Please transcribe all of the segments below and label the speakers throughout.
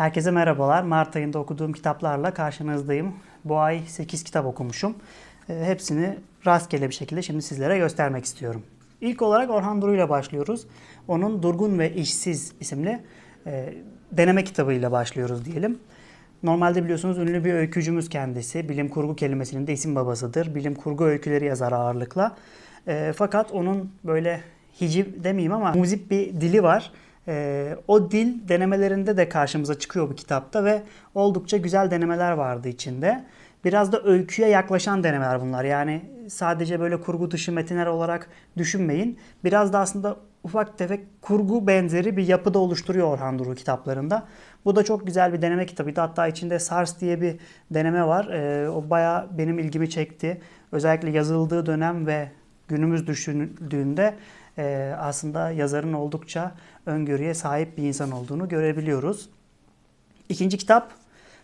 Speaker 1: Herkese merhabalar. Mart ayında okuduğum kitaplarla karşınızdayım. Bu ay 8 kitap okumuşum. E, Hepsini rastgele bir şekilde şimdi sizlere göstermek istiyorum. İlk olarak Orhan Duru ile başlıyoruz. Onun Durgun ve İşsiz isimli e, deneme kitabıyla başlıyoruz diyelim. Normalde biliyorsunuz ünlü bir öykücümüz kendisi. Bilim kurgu kelimesinin de isim babasıdır. Bilim kurgu öyküleri yazar ağırlıkla. E, fakat onun böyle hiciv demeyeyim ama muzip bir dili var. E, o dil denemelerinde de karşımıza çıkıyor bu kitapta ve oldukça güzel denemeler vardı içinde. Biraz da öyküye yaklaşan denemeler bunlar. Yani sadece böyle kurgu dışı metinler olarak düşünmeyin. Biraz da aslında ufak tefek kurgu benzeri bir yapıda oluşturuyor Orhan Duru kitaplarında. Bu da çok güzel bir deneme kitabıydı. Hatta içinde SARS diye bir deneme var. Ee, o bayağı benim ilgimi çekti. Özellikle yazıldığı dönem ve günümüz düşünüldüğünde e, aslında yazarın oldukça öngörüye sahip bir insan olduğunu görebiliyoruz. İkinci kitap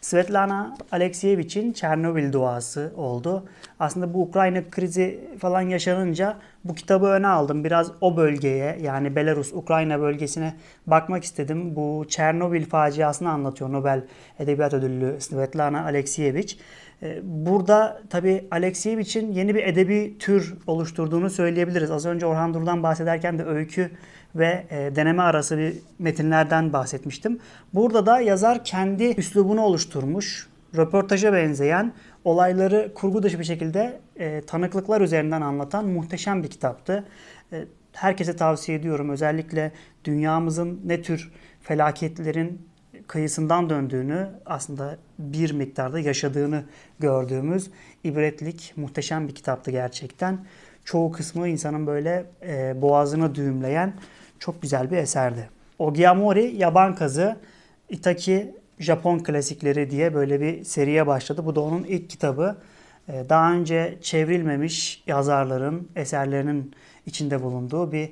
Speaker 1: Svetlana Alekseyevich'in Çernobil duası oldu. Aslında bu Ukrayna krizi falan yaşanınca bu kitabı öne aldım. Biraz o bölgeye yani Belarus, Ukrayna bölgesine bakmak istedim. Bu Çernobil faciasını anlatıyor Nobel Edebiyat Ödüllü Svetlana Alekseyevich. Ee, Burada tabi Alekseyevich'in yeni bir edebi tür oluşturduğunu söyleyebiliriz. Az önce Orhan Duru'dan bahsederken de öykü ve e, deneme arası bir metinlerden bahsetmiştim. Burada da yazar kendi üslubunu oluşturmuş. Röportaja benzeyen olayları kurgu dışı bir şekilde e, tanıklıklar üzerinden anlatan muhteşem bir kitaptı. E, herkese tavsiye ediyorum. Özellikle dünyamızın ne tür felaketlerin kıyısından döndüğünü aslında bir miktarda yaşadığını gördüğümüz ibretlik muhteşem bir kitaptı gerçekten. Çoğu kısmı insanın böyle e, boğazını düğümleyen çok güzel bir eserdi. Ogiamori Yaban Kazı Itaki Japon klasikleri diye böyle bir seriye başladı. Bu da onun ilk kitabı. E, Daha önce çevrilmemiş yazarların eserlerinin içinde bulunduğu bir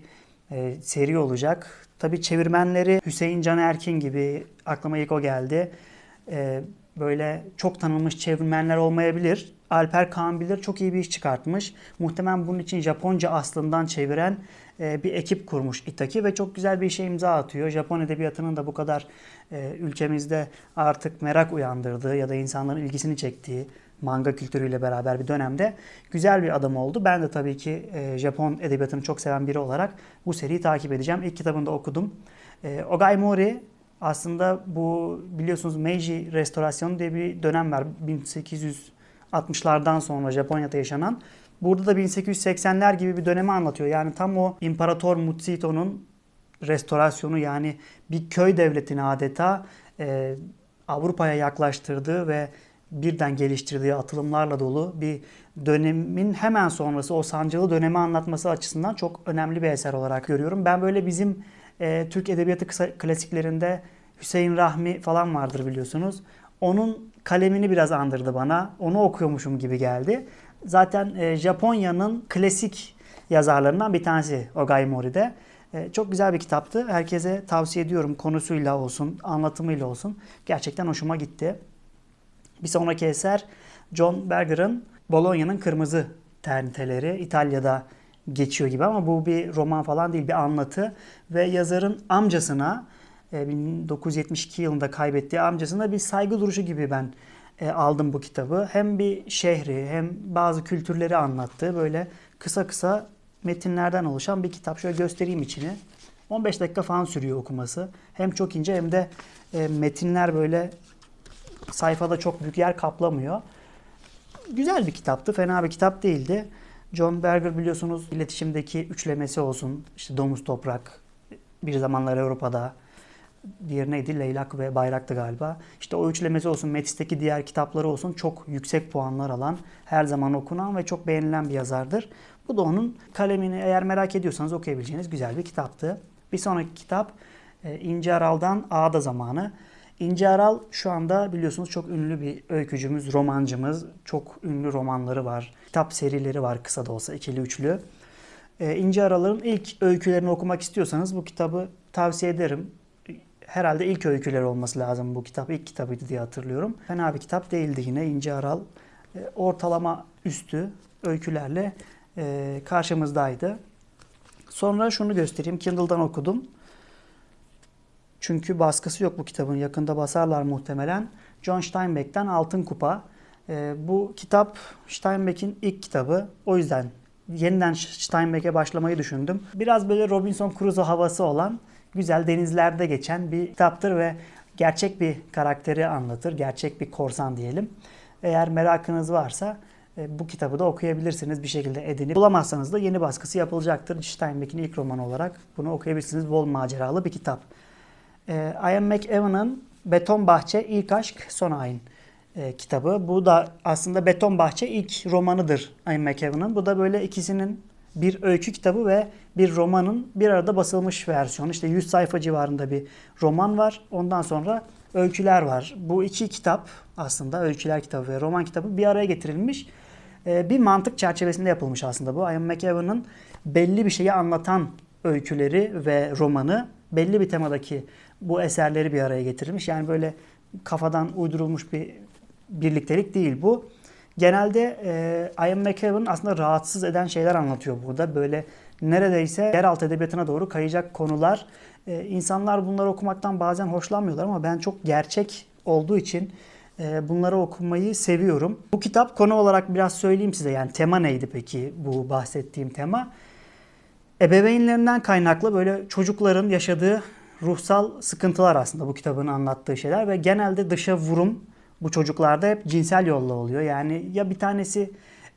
Speaker 1: e, seri olacak. Tabii çevirmenleri Hüseyin Can Erkin gibi aklıma ilk o geldi. E, Böyle çok tanınmış çevirmenler olmayabilir. Alper Kaan Bilir çok iyi bir iş çıkartmış. Muhtemelen bunun için Japonca aslından çeviren e, bir ekip kurmuş Itaki ve çok güzel bir işe imza atıyor. Japon edebiyatının da bu kadar e, ülkemizde artık merak uyandırdığı ya da insanların ilgisini çektiği manga kültürüyle beraber bir dönemde güzel bir adım oldu. Ben de tabii ki e, Japon edebiyatını çok seven biri olarak bu seriyi takip edeceğim. İlk kitabını da okudum. E, Ogai Mori aslında bu biliyorsunuz Meiji restorasyonu diye bir dönem var. 1860'lardan sonra Japonya'da yaşanan. Burada da 1880'ler gibi bir dönemi anlatıyor. Yani tam o İmparator Mutsito'nun restorasyonu yani bir köy devletini adeta e, Avrupa'ya yaklaştırdığı ve birden geliştirdiği atılımlarla dolu bir dönemin hemen sonrası o sancılı dönemi anlatması açısından çok önemli bir eser olarak görüyorum. Ben böyle bizim e, Türk edebiyatı kısa, klasiklerinde Hüseyin Rahmi falan vardır biliyorsunuz. Onun kalemini biraz andırdı bana. Onu okuyormuşum gibi geldi. Zaten e, Japonya'nın klasik yazarlarından bir tanesi Ogai Mori'de. E, çok güzel bir kitaptı. Herkese tavsiye ediyorum. Konusuyla olsun, anlatımıyla olsun. Gerçekten hoşuma gitti. Bir sonraki eser John Berger'ın Bologna'nın Kırmızı Ternteleri. İtalya'da geçiyor gibi ama bu bir roman falan değil, bir anlatı. Ve yazarın amcasına, e, 1972 yılında kaybettiği amcasına bir saygı duruşu gibi ben e, aldım bu kitabı. Hem bir şehri hem bazı kültürleri anlattığı böyle kısa kısa metinlerden oluşan bir kitap. Şöyle göstereyim içini. 15 dakika falan sürüyor okuması. Hem çok ince hem de e, metinler böyle sayfada çok büyük yer kaplamıyor. Güzel bir kitaptı. Fena bir kitap değildi. John Berger biliyorsunuz iletişimdeki üçlemesi olsun. işte Domuz Toprak, bir zamanlar Avrupa'da, diğeri neydi? Leylak ve Bayrak'tı galiba. İşte o üçlemesi olsun, Metis'teki diğer kitapları olsun çok yüksek puanlar alan, her zaman okunan ve çok beğenilen bir yazardır. Bu da onun kalemini eğer merak ediyorsanız okuyabileceğiniz güzel bir kitaptı. Bir sonraki kitap e, İnci Aral'dan Ağda Zamanı. İnci Aral şu anda biliyorsunuz çok ünlü bir öykücümüz, romancımız. Çok ünlü romanları var. Kitap serileri var kısa da olsa ikili üçlü. Ee, İnci Aral'ın ilk öykülerini okumak istiyorsanız bu kitabı tavsiye ederim. Herhalde ilk öyküleri olması lazım bu kitap. İlk kitabıydı diye hatırlıyorum. Fena bir kitap değildi yine İnci Aral. e, ortalama üstü öykülerle e, karşımızdaydı. Sonra şunu göstereyim. Kindle'dan okudum. Çünkü baskısı yok bu kitabın. Yakında basarlar muhtemelen. John Steinbeck'ten Altın Kupa. Ee, bu kitap Steinbeck'in ilk kitabı. O yüzden yeniden Steinbeck'e başlamayı düşündüm. Biraz böyle Robinson Crusoe havası olan, güzel denizlerde geçen bir kitaptır ve gerçek bir karakteri anlatır. Gerçek bir korsan diyelim. Eğer merakınız varsa e, bu kitabı da okuyabilirsiniz bir şekilde edinip. Bulamazsanız da yeni baskısı yapılacaktır. Steinbeck'in ilk romanı olarak bunu okuyabilirsiniz. Bol maceralı bir kitap. E, Ian McEwan'ın Beton Bahçe İlk Aşk Son Ayin e, kitabı. Bu da aslında Beton Bahçe ilk romanıdır Ian McEwan'ın. Bu da böyle ikisinin bir öykü kitabı ve bir romanın bir arada basılmış versiyonu. İşte 100 sayfa civarında bir roman var. Ondan sonra öyküler var. Bu iki kitap aslında öyküler kitabı ve roman kitabı bir araya getirilmiş. Ee, bir mantık çerçevesinde yapılmış aslında bu. Ian McEwan'ın belli bir şeyi anlatan öyküleri ve romanı belli bir temadaki bu eserleri bir araya getirilmiş. Yani böyle kafadan uydurulmuş bir birliktelik değil bu. Genelde e, Ian McEwan aslında rahatsız eden şeyler anlatıyor burada. Böyle neredeyse yeraltı edebiyatına doğru kayacak konular. E, insanlar bunları okumaktan bazen hoşlanmıyorlar ama ben çok gerçek olduğu için e, bunları okumayı seviyorum. Bu kitap konu olarak biraz söyleyeyim size. Yani tema neydi peki bu bahsettiğim tema? Ebeveynlerinden kaynaklı böyle çocukların yaşadığı ruhsal sıkıntılar aslında bu kitabın anlattığı şeyler ve genelde dışa vurum bu çocuklarda hep cinsel yolla oluyor. Yani ya bir tanesi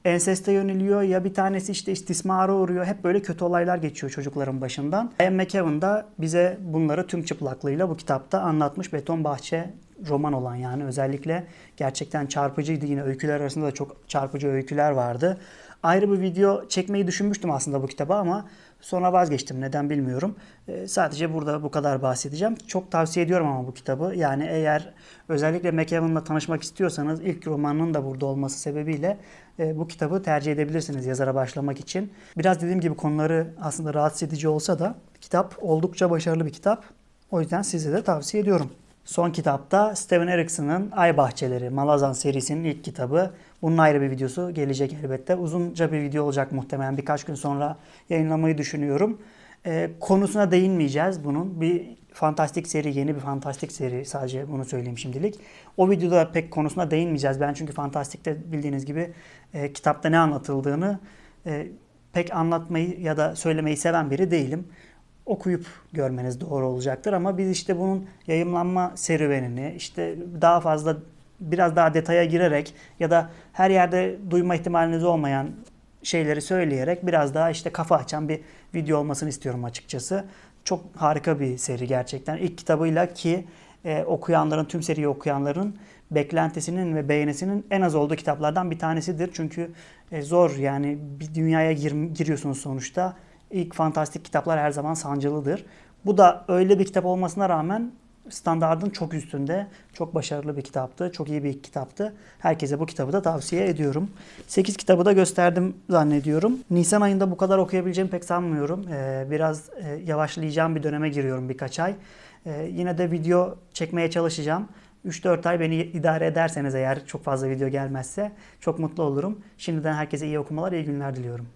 Speaker 1: enseste yöneliyor ya bir tanesi işte istismara uğruyor. Hep böyle kötü olaylar geçiyor çocukların başından. Ian McEwan da bize bunları tüm çıplaklığıyla bu kitapta anlatmış. Beton Bahçe roman olan yani özellikle gerçekten çarpıcıydı. Yine öyküler arasında da çok çarpıcı öyküler vardı. Ayrı bir video çekmeyi düşünmüştüm aslında bu kitaba ama sonra vazgeçtim. Neden bilmiyorum. Ee, sadece burada bu kadar bahsedeceğim. Çok tavsiye ediyorum ama bu kitabı. Yani eğer özellikle McEwan'la tanışmak istiyorsanız ilk romanının da burada olması sebebiyle e, bu kitabı tercih edebilirsiniz yazara başlamak için. Biraz dediğim gibi konuları aslında rahatsız edici olsa da kitap oldukça başarılı bir kitap. O yüzden size de tavsiye ediyorum. Son kitapta Steven Erikson'ın Ay Bahçeleri, Malazan serisinin ilk kitabı. Bunun ayrı bir videosu gelecek elbette. Uzunca bir video olacak muhtemelen. Birkaç gün sonra yayınlamayı düşünüyorum. Ee, konusuna değinmeyeceğiz bunun. Bir fantastik seri, yeni bir fantastik seri. Sadece bunu söyleyeyim şimdilik. O videoda pek konusuna değinmeyeceğiz. Ben çünkü fantastikte bildiğiniz gibi e, kitapta ne anlatıldığını e, pek anlatmayı ya da söylemeyi seven biri değilim okuyup görmeniz doğru olacaktır. Ama biz işte bunun yayımlanma serüvenini işte daha fazla biraz daha detaya girerek ya da her yerde duyma ihtimaliniz olmayan şeyleri söyleyerek biraz daha işte kafa açan bir video olmasını istiyorum açıkçası. Çok harika bir seri gerçekten. İlk kitabıyla ki e, okuyanların, tüm seriyi okuyanların beklentisinin ve beğenisinin en az olduğu kitaplardan bir tanesidir. Çünkü e, zor yani bir dünyaya gir, giriyorsunuz sonuçta İlk fantastik kitaplar her zaman sancılıdır. Bu da öyle bir kitap olmasına rağmen standardın çok üstünde. Çok başarılı bir kitaptı. Çok iyi bir kitaptı. Herkese bu kitabı da tavsiye ediyorum. 8 kitabı da gösterdim zannediyorum. Nisan ayında bu kadar okuyabileceğimi pek sanmıyorum. Ee, biraz e, yavaşlayacağım bir döneme giriyorum birkaç ay. Ee, yine de video çekmeye çalışacağım. 3-4 ay beni idare ederseniz eğer çok fazla video gelmezse çok mutlu olurum. Şimdiden herkese iyi okumalar, iyi günler diliyorum.